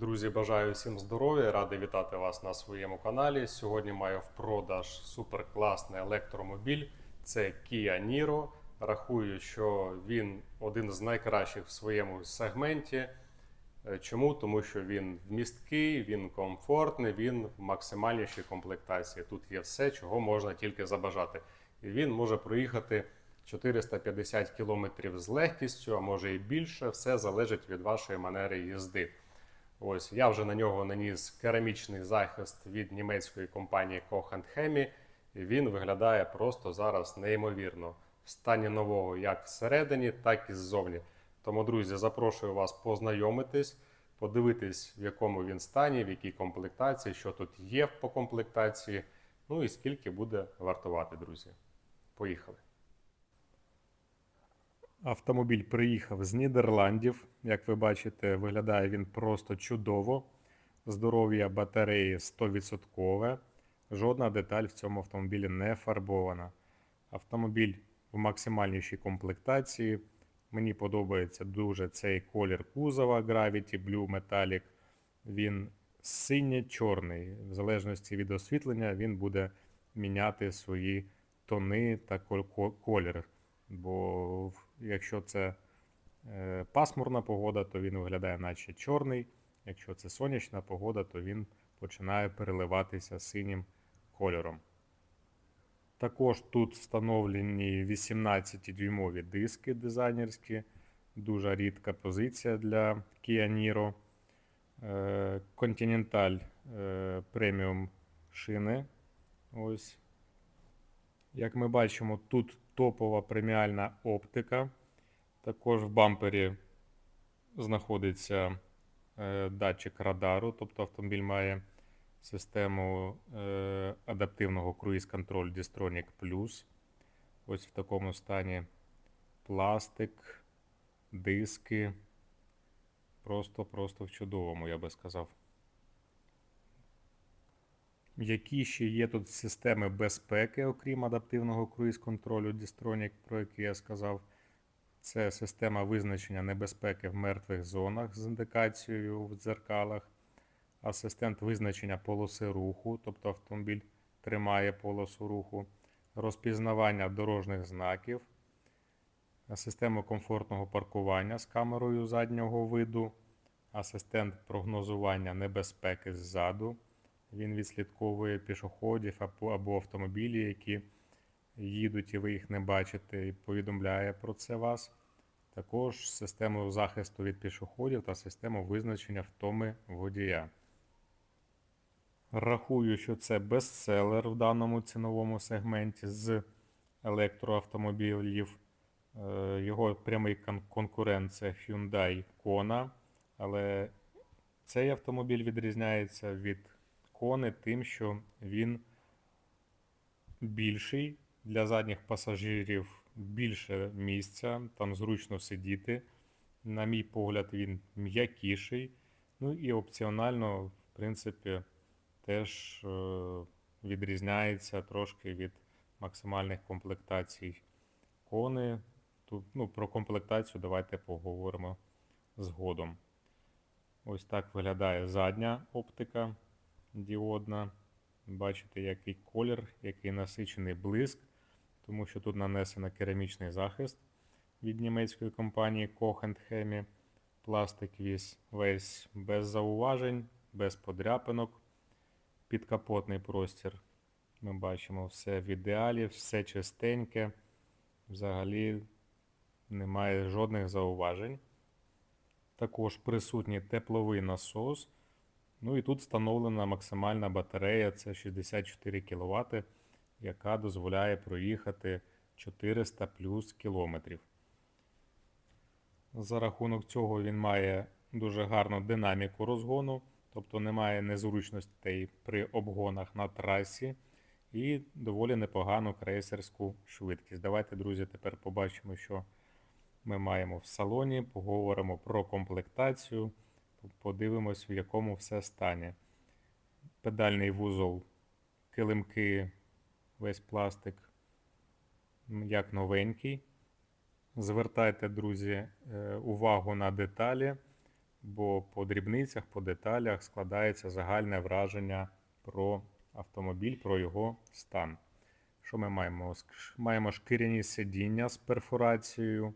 Друзі, бажаю всім здоров'я, радий вітати вас на своєму каналі. Сьогодні маю в продаж суперкласний електромобіль. Це Kia Niro. Рахую, що він один з найкращих в своєму сегменті. Е, Чому? Тому що він вмісткий, він комфортний, він в максимальнішій комплектації. Тут є все, чого можна тільки забажати. І він може проїхати 450 км з легкістю, а може і більше. Все залежить від вашої манери їзди. Ось я вже на нього наніс керамічний захист від німецької компанії Koch Hemi. І він виглядає просто зараз неймовірно в стані нового як всередині, так і ззовні. Тому, друзі, запрошую вас познайомитись, подивитись, в якому він стані, в якій комплектації, що тут є по комплектації, ну і скільки буде вартувати, друзі. Поїхали. Автомобіль приїхав з Нідерландів. Як ви бачите, виглядає він просто чудово. Здоров'я батареї 100%. Жодна деталь в цьому автомобілі не фарбована. Автомобіль в максимальнішій комплектації. Мені подобається дуже цей колір кузова Gravity Blue Metallic. Він синє-чорний. В залежності від освітлення він буде міняти свої тони та кол- колір. Бо якщо це е, пасмурна погода, то він виглядає наче чорний. Якщо це сонячна погода, то він починає переливатися синім кольором. Також тут встановлені 18-дюймові диски дизайнерські, дуже рідка позиція для Kia Niro. Е, Continental е, преміум шини. Ось як ми бачимо, тут топова преміальна оптика. Також в бампері знаходиться е, датчик радару, тобто автомобіль має систему е, адаптивного круїз-контроль Distronic Plus. Ось в такому стані пластик, диски. Просто-просто в чудовому, я би сказав. Які ще є тут системи безпеки, окрім адаптивного круїз-контролю Distronic, про який я сказав. Це система визначення небезпеки в мертвих зонах з індикацією в дзеркалах, асистент визначення полоси руху, тобто автомобіль тримає полосу руху, розпізнавання дорожніх знаків, система комфортного паркування з камерою заднього виду, асистент прогнозування небезпеки ззаду. Він відслідковує пішоходів або автомобілі, які їдуть і ви їх не бачите, і повідомляє про це вас. Також систему захисту від пішоходів та систему визначення втоми водія. Рахую, що це бестселер в даному ціновому сегменті з електроавтомобілів. Е, Його прямий кон- конкурент це Hyundai Kona, але цей автомобіль відрізняється від Kona тим, що він більший для задніх пасажирів більше місця, там зручно сидіти. На мій погляд, він м'якіший. Ну і опціонально, в принципі, теж е, відрізняється трошки від максимальних комплектацій кони. Тут, ну, про комплектацію давайте поговоримо згодом. Ось так виглядає задня оптика діодна. Бачите, який колір, який насичений блиск, тому що тут нанесено керамічний захист від німецької компанії Koch Hemi. Пластик весь, без зауважень, без подряпинок. Підкапотний простір. Ми бачимо все в ідеалі, все чистеньке. Взагалі немає жодних зауважень. Також присутній тепловий насос. Ну і тут встановлена максимальна батарея, це 64 кВт, яка дозволяє проїхати 400 плюс кілометрів. За рахунок цього він має дуже гарну динаміку розгону, тобто немає незручностей при обгонах на трасі і доволі непогану крейсерську швидкість. Давайте, друзі, тепер побачимо, що ми маємо в салоні, поговоримо про комплектацію подивимось, в якому все стані. Педальний вузол, килимки, весь пластик, як новенький. Звертайте, друзі, е, увагу на деталі. бо по дрібницях, по деталях складається загальне враження про автомобіль, про його стан. Що ми маємо? Маємо шкіряні сидіння з перфорацією,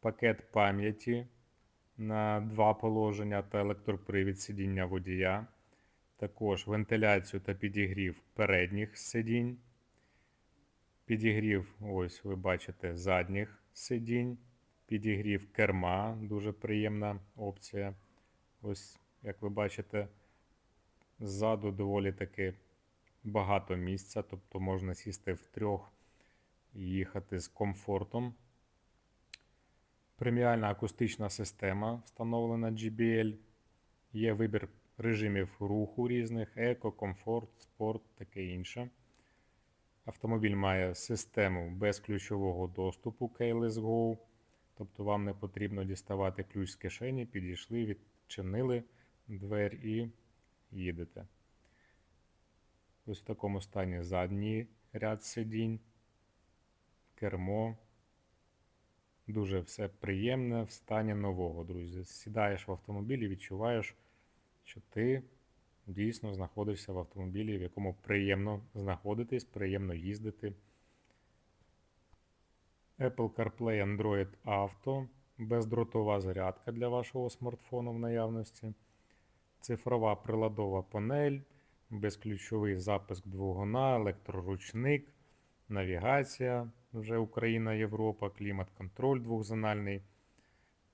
пакет пам'яті на два положення та електропривід сидіння водія. Також вентиляцію та підігрів передніх сидінь. Підігрів, ось ви бачите, задніх сидінь. Підігрів керма, дуже приємна опція. Ось, як ви бачите, ззаду доволі таки багато місця, тобто можна сісти втрьох і їхати з комфортом. Преміальна акустична система встановлена JBL. Є вибір режимів руху різних: еко, комфорт, спорт, таке інше. Автомобіль має систему безключового доступу Keyless Go. Тобто вам не потрібно діставати ключ з кишені, підійшли, відчинили двері і їдете. Ось в такому стані задній ряд сидінь, кермо. Дуже все приємне в стані нового, друзі. Сідаєш в автомобіль і відчуваєш, що ти дійсно знаходишся в автомобілі, в якому приємно знаходитись, приємно їздити. Apple CarPlay Android Auto, бездротова зарядка для вашого смартфону в наявності, цифрова приладова панель, безключовий запуск двигуна, електроручник, навігація, вже Україна, Європа, клімат-контроль двохзональний,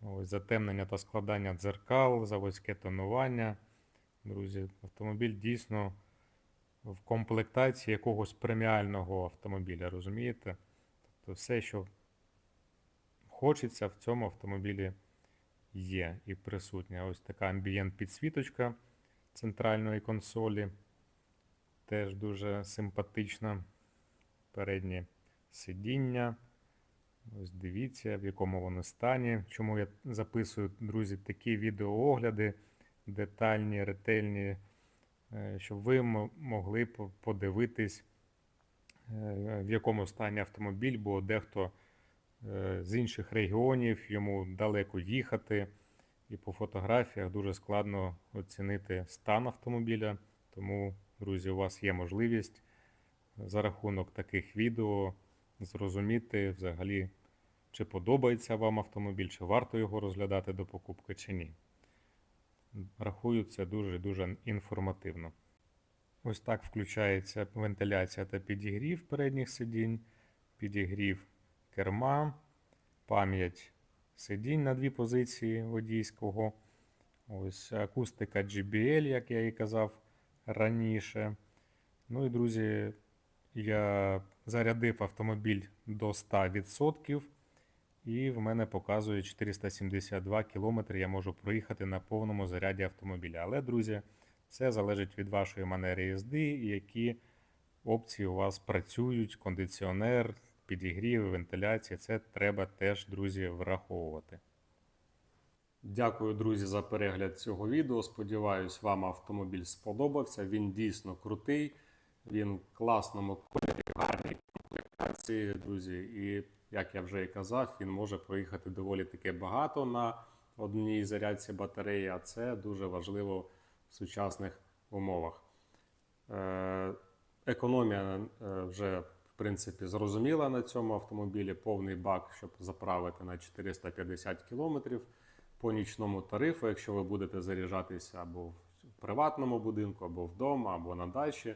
ось, затемнення та складання дзеркал, заводське тонування. Друзі, автомобіль дійсно в комплектації якогось преміального автомобіля, розумієте? Тобто все, що хочеться в цьому автомобілі є і присутня. Ось така амбієнт підсвіточка центральної консолі. Теж дуже симпатична. Переднє сидіння. Ось дивіться, в якому воно стані. Чому я записую, друзі, такі відеоогляди детальні, ретельні, е, щоб ви могли подивитись, е, в якому стані автомобіль, бо дехто е, з інших регіонів йому далеко їхати, і по фотографіях дуже складно оцінити стан автомобіля. Тому, друзі, у вас є можливість за рахунок таких відео зрозуміти взагалі, чи подобається вам автомобіль, чи варто його розглядати до покупки, чи ні. Рахую, це дуже-дуже інформативно. Ось так включається вентиляція та підігрів передніх сидінь, підігрів керма, пам'ять сидінь на дві позиції водійського. Ось акустика JBL, як я і казав раніше. Ну і, друзі, я зарядив автомобіль до 100%. І в мене показує 472 км я можу проїхати на повному заряді автомобіля. Але, друзі, це залежить від вашої манери їзди які опції у вас працюють, кондиціонер, підігрів, вентиляція. Це треба теж, друзі, враховувати. Дякую, друзі, за перегляд цього відео. Сподіваюсь, вам автомобіль сподобався. Він дійсно крутий, він в класному кольорі, гарній комплектації, друзі. І як я вже і казав, він може проїхати доволі таки багато на одній зарядці батареї, а це дуже важливо в сучасних умовах. Е, Економія е, вже в принципі зрозуміла на цьому автомобілі. Повний бак, щоб заправити на 450 км по нічному тарифу, якщо ви будете заряджатися або в приватному будинку, або вдома, або на дачі.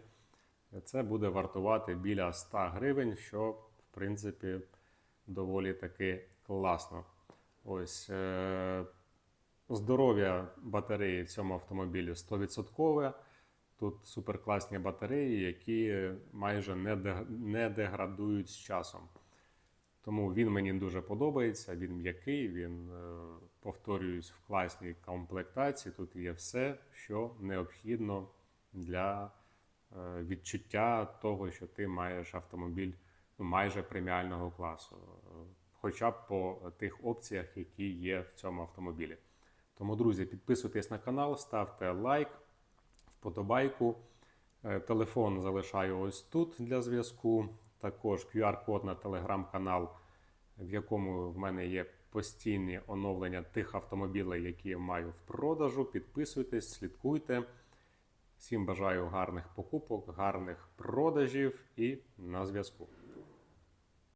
Це буде вартувати біля 100 гривень, що в принципі доволі таки класно. Ось е- здоров'я батареї в цьому автомобілі 100%. Тут суперкласні батареї, які майже не, де- не деградують з часом. Тому він мені дуже подобається. Він м'який, він, е, повторююсь, в класній комплектації. Тут є все, що необхідно для відчуття того, що ти маєш автомобіль ну, майже преміального класу, е, хоча б по тих опціях, які є в цьому автомобілі. Тому, друзі, підписуйтесь на канал, ставте лайк, вподобайку. Е, Телефон залишаю ось тут для зв'язку. Також QR-код на телеграм-канал, в якому в мене є постійні оновлення тих автомобілей, які я маю в продажу. Підписуйтесь, слідкуйте. Всім бажаю гарних покупок, гарних продажів і на зв'язку.